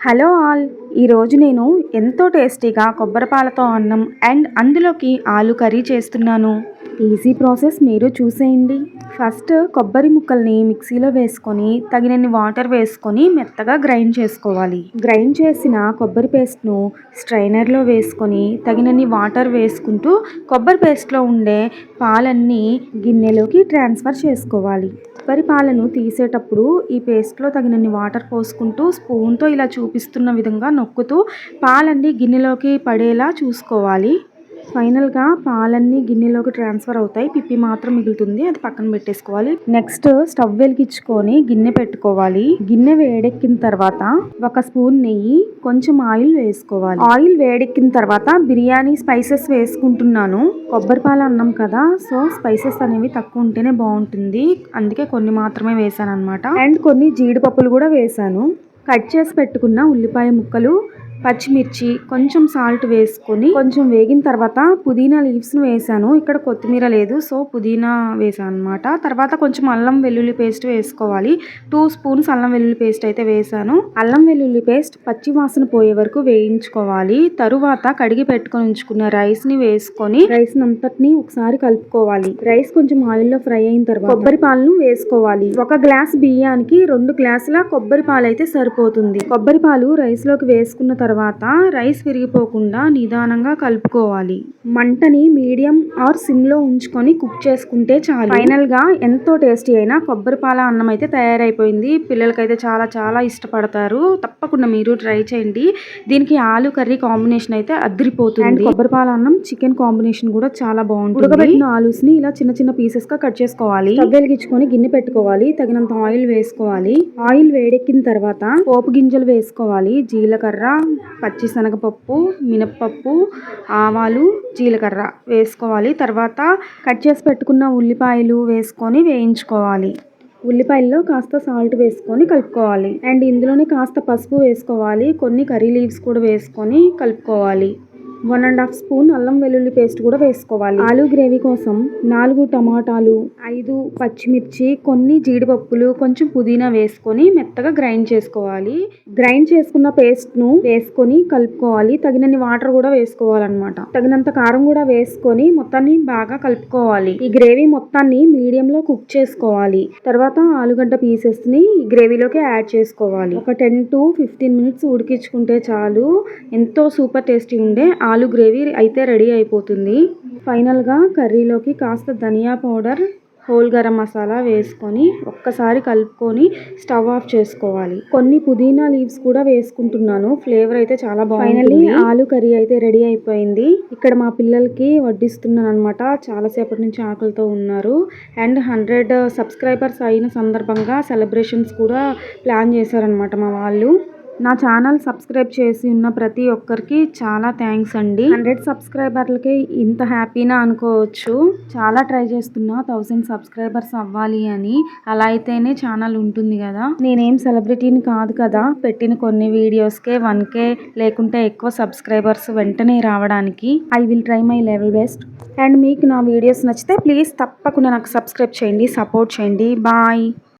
Hello all. ఈరోజు నేను ఎంతో టేస్టీగా కొబ్బరి పాలతో అన్నం అండ్ అందులోకి ఆలు కర్రీ చేస్తున్నాను. ఈజీ ప్రాసెస్ మీరు చూసేయండి. ఫస్ట్ కొబ్బరి ముక్కల్ని మిక్సీలో వేసుకొని తగినన్ని వాటర్ వేసుకొని మెత్తగా గ్రైండ్ చేసుకోవాలి. గ్రైండ్ చేసిన కొబ్బరి పేస్ట్ను స్ట్రైనర్లో వేసుకొని తగినన్ని వాటర్ వేసుకుంటూ కొబ్బరి పేస్ట్లో ఉండే పాలన్నీ గిన్నెలోకి ట్రాన్స్ఫర్ చేసుకోవాలి. కొబ్బరి పాలను తీసేటప్పుడు ఈ పేస్ట్లో తగినన్ని వాటర్ పోసుకుంటూ స్పూన్తో ఇలా చూపిస్తున్న విధంగా నొక్కుతూ పాలన్నీ గిన్నెలోకి పడేలా చూసుకోవాలి. ఫైనల్గా పాలన్నీ గిన్నెలోకి ట్రాన్స్ఫర్ అవుతాయి. పిప్పి మాత్రం మిగులుతుంది. అది పక్కన పెట్టేసుకోవాలి. నెక్స్ట్ స్టవ్ వెలిగించుకొని గిన్నె పెట్టుకోవాలి. గిన్నె వేడెక్కిన తర్వాత ఒక స్పూన్ నెయ్యి కొంచెం ఆయిల్ వేసుకోవాలి. ఆయిల్ వేడెక్కిన తర్వాత బిర్యానీ స్పైసెస్ వేసుకుంటున్నాను. కొబ్బరి పాలు అన్నం కదా సో స్పైసెస్ అనేవి తక్కువ ఉంటేనే బాగుంటుంది. అందుకే కొన్ని మాత్రమే వేసాను అనమాట అండ్ కొన్ని జీడిపప్పులు కూడా వేసాను. కట్ చేసి పెట్టుకున్న ఉల్లిపాయ ముక్కలు పచ్చిమిర్చి కొంచెం సాల్ట్ వేసుకొని కొంచెం వేగిన తర్వాత పుదీనా లీవ్స్ను వేసాను. ఇక్కడ కొత్తిమీర లేదు సో పుదీనా వేసాను అనమాట తర్వాత కొంచెం అల్లం వెల్లుల్లి పేస్ట్ వేసుకోవాలి. టూ స్పూన్స్ అల్లం వెల్లుల్లి పేస్ట్ అయితే వేసాను. అల్లం వెల్లుల్లి పేస్ట్ పచ్చి వాసన పోయే వరకు వేయించుకోవాలి. తరువాత కడిగి పెట్టుకొని ఉంచుకున్న రైస్ని వేసుకొని రైస్ అంతటిని ఒకసారి కలుపుకోవాలి. రైస్ కొంచెం ఆయిల్లో ఫ్రై అయిన తర్వాత కొబ్బరి పాలను వేసుకోవాలి. ఒక గ్లాస్ బియ్యానికి రెండు గ్లాసుల కొబ్బరి పాలు అయితే సరిపోతుంది. కొబ్బరి పాలు రైస్లోకి వేసుకున్న తర్వాత రైస్ విరిగిపోకుండా నిదానంగా కలుపుకోవాలి. మంటని మీడియం ఆర్ సిమ్లో ఉంచుకొని కుక్ చేసుకుంటే చాలు. ఫైనల్గా ఎంతో టేస్టీ అయిన కొబ్బరి పాల అన్నం అయితే తయారైపోయింది. పిల్లలకైతే చాలా చాలా ఇష్టపడతారు. తప్పకుండా మీరు ట్రై చేయండి. దీనికి ఆలు కర్రీ కాంబినేషన్ అయితే అదిరిపోతుంది. కొబ్బరి పాల అన్నం చికెన్ కాంబినేషన్ కూడా చాలా బాగుంటుంది. ఉడకబెట్టిన ఆలూస్ని ఇలా చిన్న చిన్న పీసెస్గా కట్ చేసుకోవాలి. వెలిగించుకొని గిన్నె పెట్టుకోవాలి. తగినంత ఆయిల్ వేసుకోవాలి. ఆయిల్ వేడెక్కిన తర్వాత పోపు గింజలు వేసుకోవాలి. జీలకర్ర పచ్చిశనగపప్పు మినప్పప్పు ఆవాలు జీలకర్ర వేసుకోవాలి. తర్వాత కట్ చేసి పెట్టుకున్న ఉల్లిపాయలు వేసుకొని వేయించుకోవాలి. ఉల్లిపాయల్లో కాస్త సాల్ట్ వేసుకొని కలుపుకోవాలి. అండ్ ఇందులోనే కాస్త పసుపు వేసుకోవాలి. కొన్ని కర్రీ లీవ్స్ కూడా వేసుకొని కలుపుకోవాలి. వన్ అండ్ హాఫ్ స్పూన్ అల్లం వెల్లుల్లి పేస్ట్ కూడా వేసుకోవాలి. ఆలు గ్రేవీ కోసం నాలుగు టమాటాలు ఐదు పచ్చిమిర్చి కొన్ని జీడిపప్పులు కొంచెం పుదీనా వేసుకొని మెత్తగా గ్రైండ్ చేసుకోవాలి. గ్రైండ్ చేసుకున్న పేస్ట్ను వేసుకొని కలుపుకోవాలి. తగినన్ని వాటర్ కూడా వేసుకోవాలన్నమాట. తగినంత కారం కూడా వేసుకొని మొత్తాన్ని బాగా కలుపుకోవాలి. ఈ గ్రేవీ మొత్తాన్ని మీడియం లో కుక్ చేసుకోవాలి. తర్వాత ఆలుగడ్డ పీసెస్ని ఈ గ్రేవీలోకి యాడ్ చేసుకోవాలి. ఒక టెన్ టు ఫిఫ్టీన్ మినిట్స్ ఉడికించుకుంటే చాలు. ఎంతో సూపర్ టేస్టీ ఉండే ఆలు గ్రేవీ అయితే రెడీ అయిపోతుంది. ఫైనల్గా కర్రీలోకి కాస్త ధనియా పౌడర్ హోల్ గరం మసాలా వేసుకొని ఒక్కసారి కలుపుకొని స్టవ్ ఆఫ్ చేసుకోవాలి. కొన్ని పుదీనా లీవ్స్ కూడా వేసుకుంటున్నాను. ఫ్లేవర్ అయితే చాలా బాగుంది ఆలు కర్రీ అయితే రెడీ అయిపోయింది. ఇక్కడ మా పిల్లలకి వడ్డిస్తున్నాను అనమాట చాలాసేపటి నుంచి ఆకలితో ఉన్నారు. అండ్ హండ్రెడ్ సబ్స్క్రైబర్స్ అయిన సందర్భంగా సెలబ్రేషన్స్ కూడా ప్లాన్ చేశారనమాట మా వాళ్ళు. నా ఛానల్ సబ్స్క్రైబ్ చేసి ఉన్న ప్రతి ఒక్కరికి చాలా థ్యాంక్స్ అండి. హండ్రెడ్ సబ్స్క్రైబర్లకి ఇంత హ్యాపీనా అనుకోవచ్చు. చాలా ట్రై చేస్తున్నా థౌసండ్ సబ్స్క్రైబర్స్ అవ్వాలి అని. అలా అయితేనే ఛానల్ ఉంటుంది కదా. నేనేం సెలబ్రిటీని కాదు కదా. పెట్టిన కొన్ని వీడియోస్కే వన్ కే లేకుంటే ఎక్కువ సబ్స్క్రైబర్స్ వెంటనే రావడానికి. I will try my level best. And మీకు నా వీడియోస్ నచ్చితే ప్లీజ్ తప్పకుండా నాకు సబ్స్క్రైబ్ చేయండి సపోర్ట్ చేయండి. బాయ్.